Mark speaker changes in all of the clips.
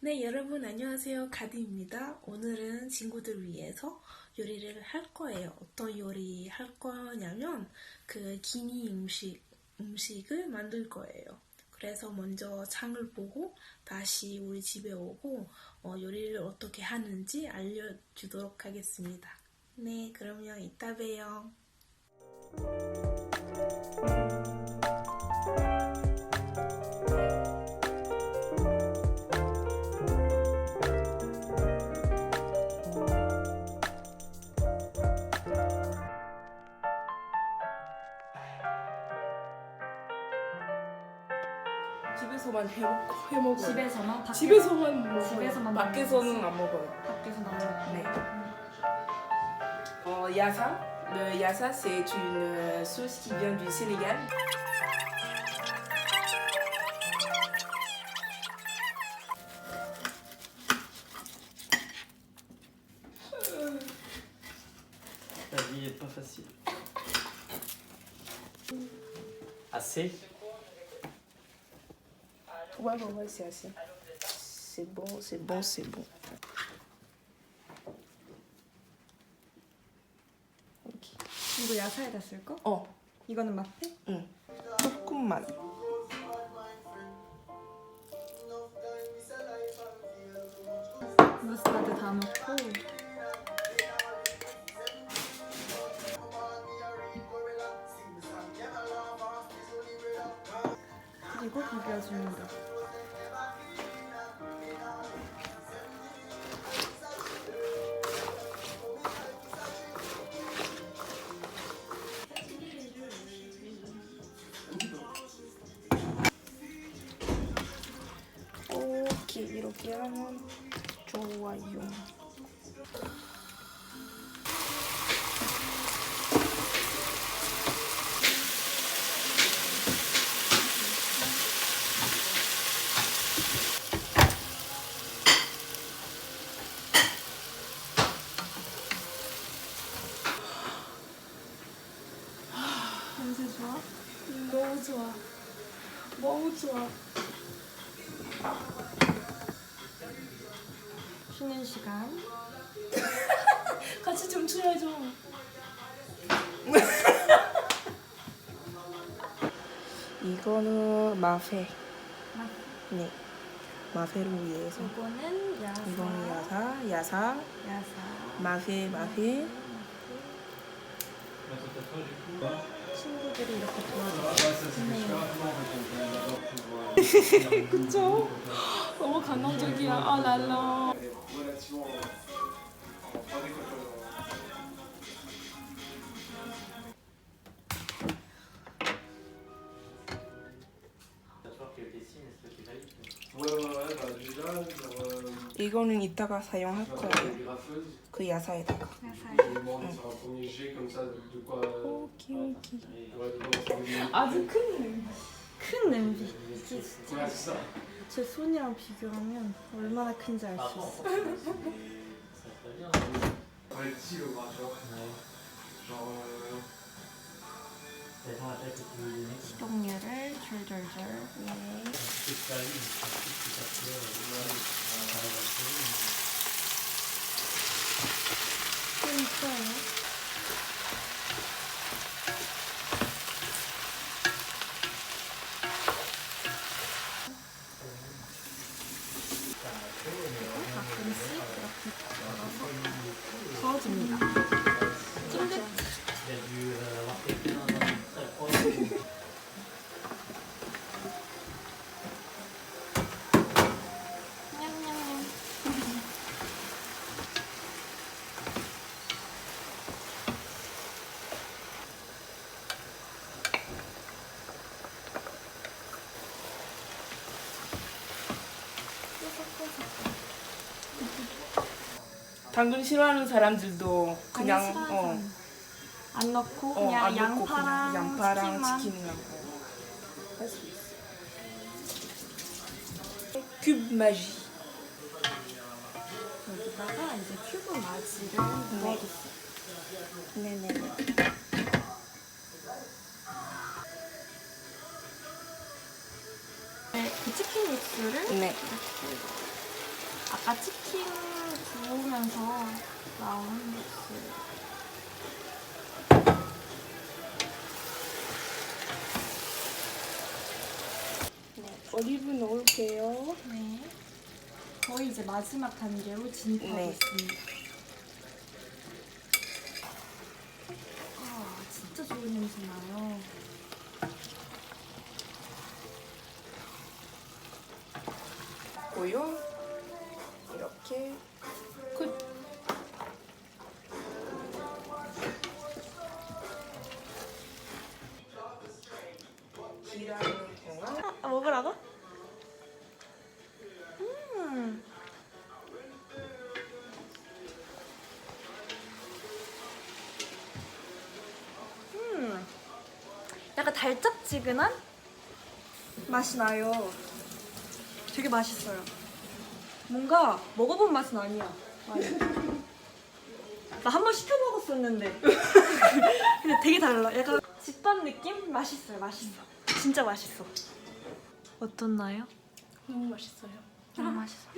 Speaker 1: 네, 여러분 안녕하세요. 가디입니다. 오늘은 친구들 위해서 요리를 할 거예요. 어떤 요리 할 거냐면 그 기니 음식 음식을 만들 거예요. 그래서 먼저 창을 보고 다시 우리 집에 오고 어, 요리를 어떻게 하는지 알려주도록 하겠습니다. 네, 그러면 이따 봬요. 집에서만 해, 해 먹어요.
Speaker 2: 집에서만 밖에,
Speaker 1: 집에서만 먹어요.
Speaker 2: 집에서만
Speaker 1: 밖에서는 안 먹어요.
Speaker 2: 밖에서 나오는
Speaker 1: 네. Euh, yassa, le yassa c'est une sauce qui vient du Sénégal.
Speaker 3: La vie est pas facile. Assez
Speaker 1: Ouais, ouais, ouais, c'est assez. C'est bon, c'est bon, c'est bon.
Speaker 2: 이거 야사에다 쓸 거?
Speaker 1: 어,
Speaker 2: 이거는 맛대?
Speaker 1: 응. 조금만. 하면 좋아요. 너무 좋아. 너무 좋아.
Speaker 2: 쉬는 시간.
Speaker 1: 같이 좀 춤춰줘. 이거는 마페.
Speaker 2: 맛.
Speaker 1: 네. 마페를 위해서.
Speaker 2: 이거는 야사.
Speaker 1: 이거는 야사, 야사,
Speaker 2: 야사.
Speaker 1: 마페, 마페.
Speaker 2: 친구들이 이렇게 도와줘요.
Speaker 1: 그쵸? 너무 감동적이야. 아, 랄라.
Speaker 4: Euh,
Speaker 1: 이거는 이따가 사용할 거예요. 그 야사에다가.
Speaker 4: euh,
Speaker 1: 오케이, 오케이.
Speaker 4: s'en
Speaker 1: 아주 큰 냄새.
Speaker 2: 큰 냄비. 제 손이랑 비교하면 얼마나 큰지 알 수 있어.
Speaker 4: Euh,
Speaker 3: donner.
Speaker 2: 식용유를 줄줄줄.
Speaker 1: 네.
Speaker 3: Euh.
Speaker 2: 좀 있어요. 가끔씩 이렇게 썰어서 저어줍니다. 찐득
Speaker 3: Il a dû euh, avoir quelqu'un dans une salle proche.
Speaker 2: 냠냠냠.
Speaker 1: 당근 싫어하는 사람들도 그냥
Speaker 2: 싫어하는
Speaker 1: 어,
Speaker 2: 사람. 안 넣고
Speaker 1: 어,
Speaker 2: 그냥
Speaker 1: 안 넣고
Speaker 2: 양파랑,
Speaker 1: 그냥 양파랑
Speaker 2: 치킨만.
Speaker 1: 치킨만 할수 있어. 큐브 마지.
Speaker 2: 여기다가 이제 큐브 마지를 넣어줬어요.
Speaker 1: 네네네.
Speaker 2: 그 치킨 육수를
Speaker 1: 네.
Speaker 2: 이렇게 아까 치킨 구우면서 나온 소스.
Speaker 1: 올리브 넣을게요.
Speaker 2: 네. 거의 이제 마지막 단계로 진입하고
Speaker 1: 네.
Speaker 2: 있습니다. 아, 진짜 좋은 냄새 나요.
Speaker 1: 고요. 이렇게 끝. 동안
Speaker 2: 아, 먹으라고? 음. 음. 약간 달짝지근한 맛이 나요. 되게 맛있어요. 뭔가 먹어본 맛은 아니야. 나 한 번 시켜 먹었었는데. 근데 되게 달라. 약간 집밥 느낌? 맛있어요. 맛있어. 진짜 맛있어. 어떻나요?
Speaker 1: 너무 맛있어요.
Speaker 2: 너무 맛있어.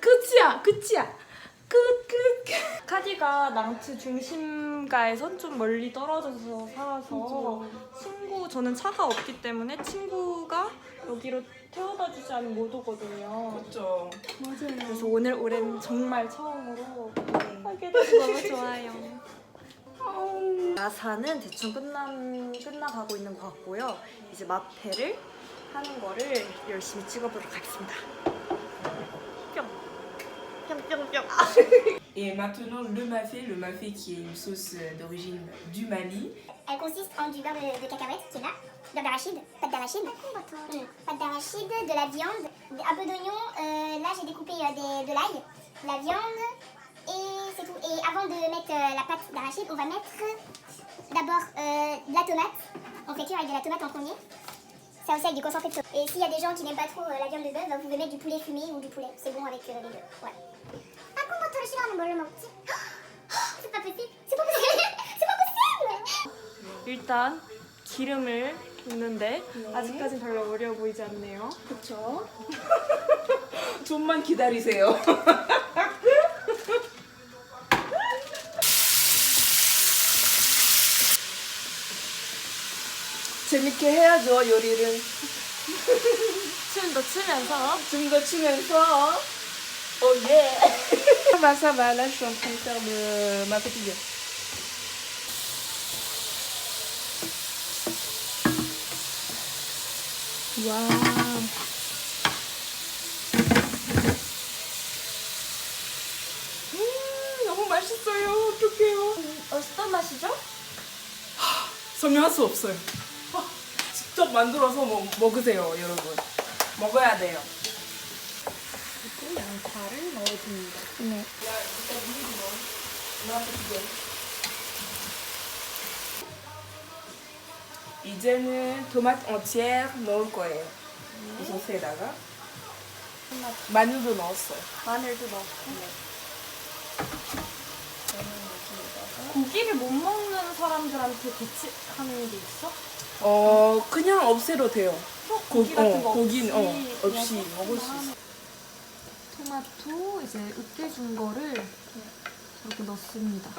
Speaker 1: 끝이야, 끝이야. 끝, 끝, 끝.
Speaker 2: 카디가 낭트 중심가에선 좀 멀리 떨어져서 살아서 친구 저는 차가 없기 때문에 친구가 여기로 태워다 주지 않으면 못 오거든요.
Speaker 1: 그렇죠.
Speaker 2: 그래서 오늘 올해는 정말 처음으로 하게 돼서 너무 좋아요. 나사는 대충 끝난 끝나가고 있는 것 같고요. 이제 마페를 하는 거를 열심히 찍어보도록 하겠습니다.
Speaker 1: Et maintenant, le mafé, le mafé qui est une sauce euh, d'origine du Mali.
Speaker 5: Elle consiste en du beurre de, de cacahuète qui est là, beurre d'arachide, pâte d'arachide, hmm, pâte d'arachide, de la viande, un peu d'oignon. Euh, là, j'ai découpé euh, des, de l'ail, la viande et c'est tout. Et avant de mettre euh, la pâte d'arachide, on va mettre d'abord de la tomate. On fait cuire avec de la tomate en premier. Ça aussi avec du concentré de tomate. Et s'il y a des gens qui n'aiment pas trop la viande de bœuf, bah, vous pouvez mettre du poulet fumé ou du poulet. C'est bon avec les deux. Ah, le 먹지?
Speaker 2: 일단 기름을 붓는데 아직까진 별로 어려워 보이지 않네요.
Speaker 1: 그렇죠. 좀만 기다리세요. 재밌게 해야죠 요리를.
Speaker 2: 춤도 추면서
Speaker 1: 춤도 추면서. 오 예. Ça va, ça va. Là, je suis en train de faire de ma petite. 와우. 음, 너무 맛있어요. 어떡해요.
Speaker 2: 어떤 맛이죠?
Speaker 1: 설명할 수 없어요. 직접 만들어서 먹, 먹으세요, 여러분. 먹어야 돼요.
Speaker 2: 양파를 넣어줍니다.
Speaker 1: 네. 이제는 토마토 entière 넣을 거예요. 이 소스에다가 마늘도 넣었어요.
Speaker 2: 마늘도 넣고. 고기를 못 먹는 사람들한테 대체하는 게 있어?
Speaker 1: 어 그냥 없애도 돼요.
Speaker 2: 고기
Speaker 1: 고-
Speaker 2: 같은
Speaker 1: 어,
Speaker 2: 거
Speaker 1: 어,
Speaker 2: 없이
Speaker 1: 없이
Speaker 2: 그냥
Speaker 1: 먹을 수 있어.
Speaker 2: 토마토 이제 으깨준 거를 이렇게 넣습니다.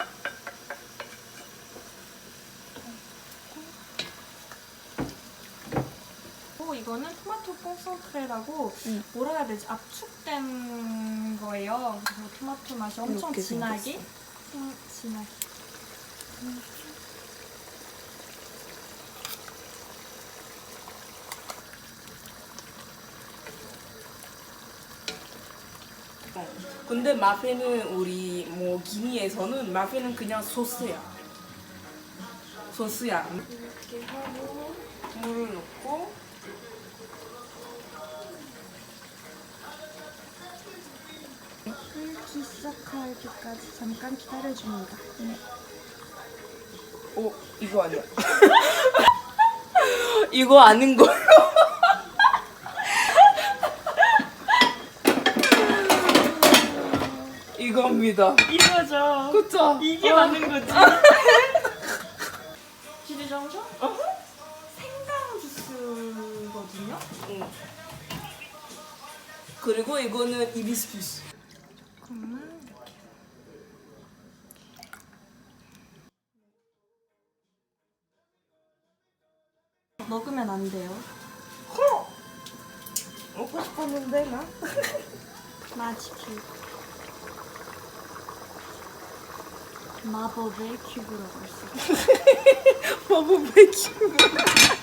Speaker 2: 또 이거는 토마토 뽕송크레라고
Speaker 1: 응.
Speaker 2: 뭐라 해야 되지? 압축된 거예요. 그래서 토마토 맛이 엄청
Speaker 1: 이렇게
Speaker 2: 진하게. 음, 진하게.
Speaker 1: 어. 근데 마페는 우리 뭐 기니에서는 마페는 그냥 소스야. 소스야. 이렇게 하고 물을 넣고
Speaker 2: 끓기 시작할 때까지 잠깐 기다려줍니다.
Speaker 1: 어 이거 아니야. 이거 아는 거요. 이겁니다.
Speaker 2: 이거죠.
Speaker 1: 그쵸?
Speaker 2: 이게
Speaker 1: 어.
Speaker 2: 맞는 거지. 정도? 생강 주스거든요.
Speaker 1: 그리고 이거는
Speaker 2: 이렇게. 먹으면 안 돼요.
Speaker 1: 먹고 싶었는데 나.
Speaker 2: 마치큐. 마법의 큐브라고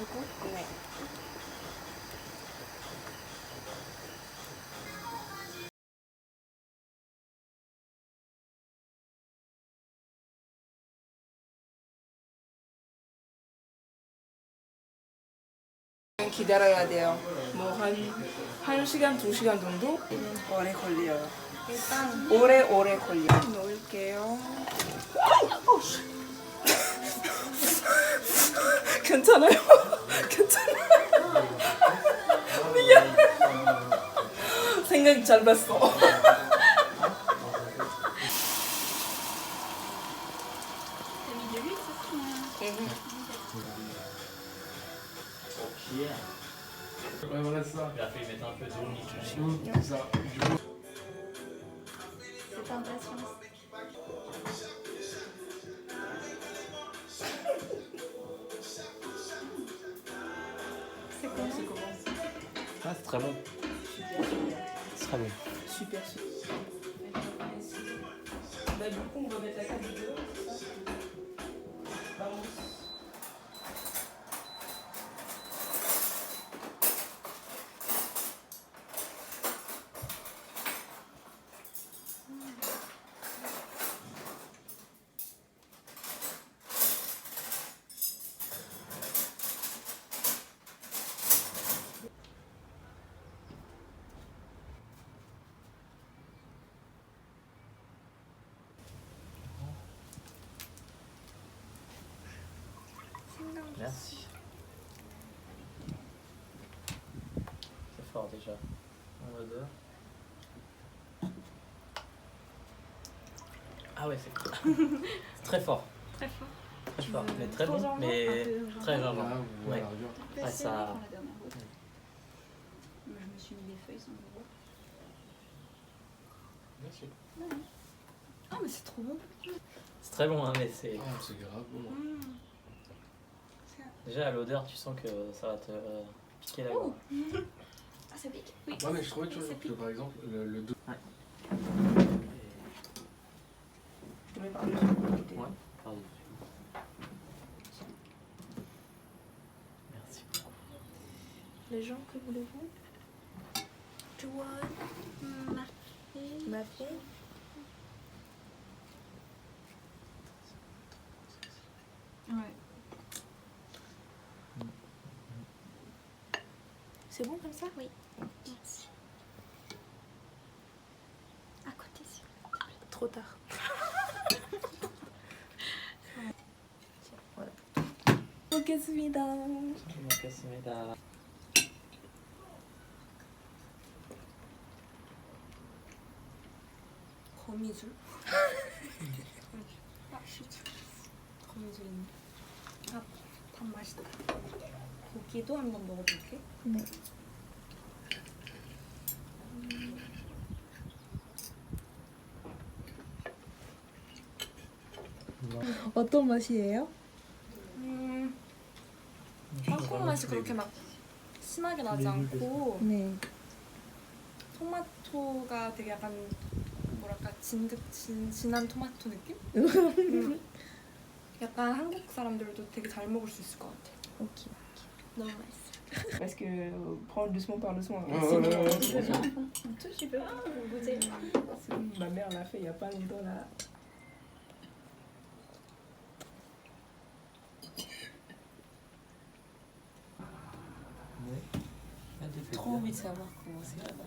Speaker 1: 큐브. 네. 기다려야 돼요. 뭐 한 한 시간 두 시간 정도 오래 걸려요.
Speaker 2: 일단
Speaker 1: 오래 오래 걸려. 넣을게요. 괜찮아요? 괜찮아요? 미안. 생각 잘 봤어.
Speaker 3: Très bon. C'est très bon.
Speaker 1: Super, super. Bah, du coup, on va mettre la carte c'est ça? Vamos.
Speaker 3: Merci. C'est fort déjà. On va deux. Ah ouais, c'est cool. C'est très fort.
Speaker 2: Très fort.
Speaker 3: Très fort. Mais très bon, mais très
Speaker 4: ou à
Speaker 3: Ouais. Ouais, ça.
Speaker 6: je me suis mis des feuilles sans le voir.
Speaker 4: Merci.
Speaker 2: Ah, mais c'est trop bon.
Speaker 3: C'est très bon, hein, mais c'est.
Speaker 4: Ah, c'est grave bon.
Speaker 3: Déjà à l'odeur, tu sens que ça va te euh, piquer la gorge.
Speaker 6: Ah, ça pique Oui.
Speaker 4: Ouais, mais je trouvais toujours que par exemple, le, le dos.
Speaker 1: Je mets par-dessus.
Speaker 3: Ouais. Pardon. Merci beaucoup.
Speaker 7: Les gens, que voulez-vous? Joanne, ma fille? C'est bon comme ça
Speaker 6: Oui. Merci. À côté, s'il vous plaît.
Speaker 7: Trop tard. voilà. 먹겠습니다.
Speaker 3: 잘 먹겠습니다.
Speaker 2: 거미줄. 아, 거미줄 있네. 아, 밥 맛있다. 고기도 한번 먹어볼게.
Speaker 7: 네. 어떤 맛이에요?
Speaker 2: 음, 땅콩 맛이 그렇게 막 심하게 나지 않고
Speaker 7: 네.
Speaker 2: 토마토가 되게 약간 뭐랄까 진득 진, 진한 토마토 느낌? 음. 약간 한국 사람들도 되게 잘 먹을 수 있을 것 같아.
Speaker 7: 오케이.
Speaker 2: Non, ouais.
Speaker 1: Parce que euh, prends doucement par le
Speaker 4: soin. Ah, ouais, ouais, tout,
Speaker 2: tu peux pas ah, goûter.
Speaker 1: Ma mère l'a fait il n'y a pas longtemps là.
Speaker 3: J'ai
Speaker 1: trop envie de savoir comment c'est là-bas.